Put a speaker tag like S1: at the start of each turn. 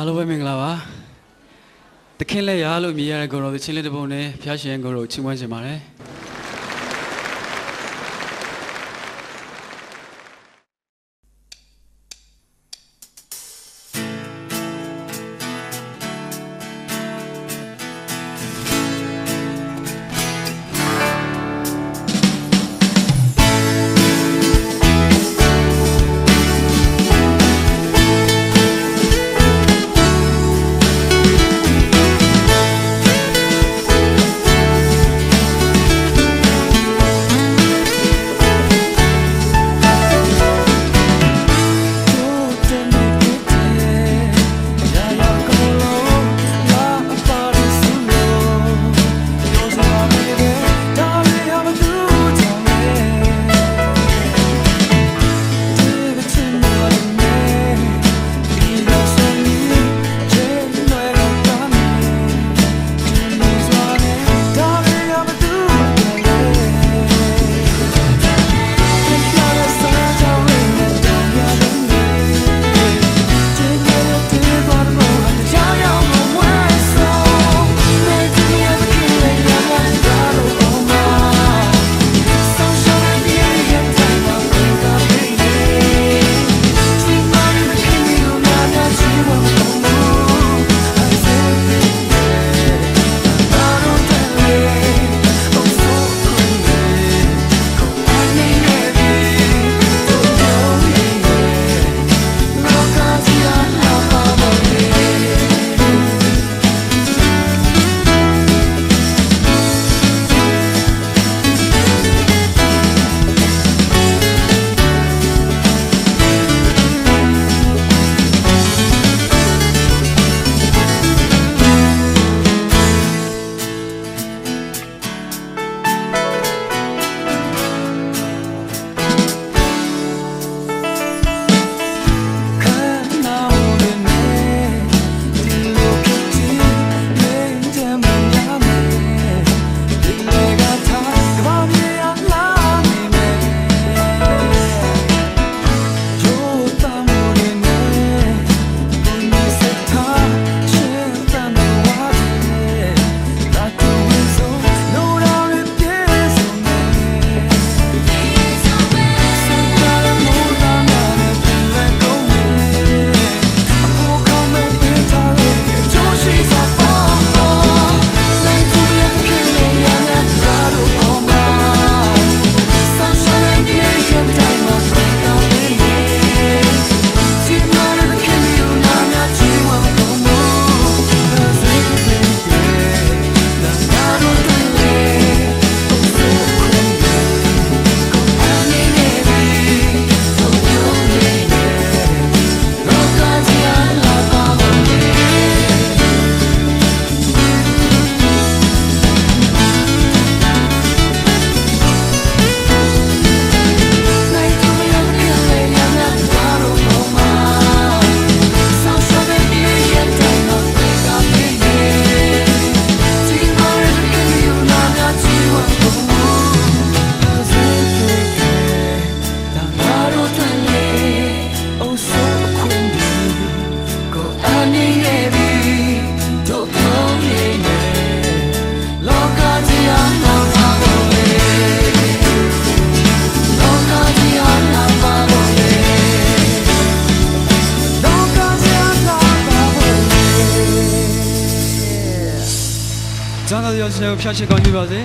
S1: အားလုံးပဲမင်္ဂလာပါတခင်လက်ရလို့မြည်ရတဲ့ကိုတော်သချင်းလေးတစ်ပုဒ်နဲ့ဖျားရှင်ကိုတော်ကိုချီးမွမ်းခြင်းပါတယ် ကျောင်းသားရောရှင်ကိုဖျားရှင်ကောင်းကြပါစေ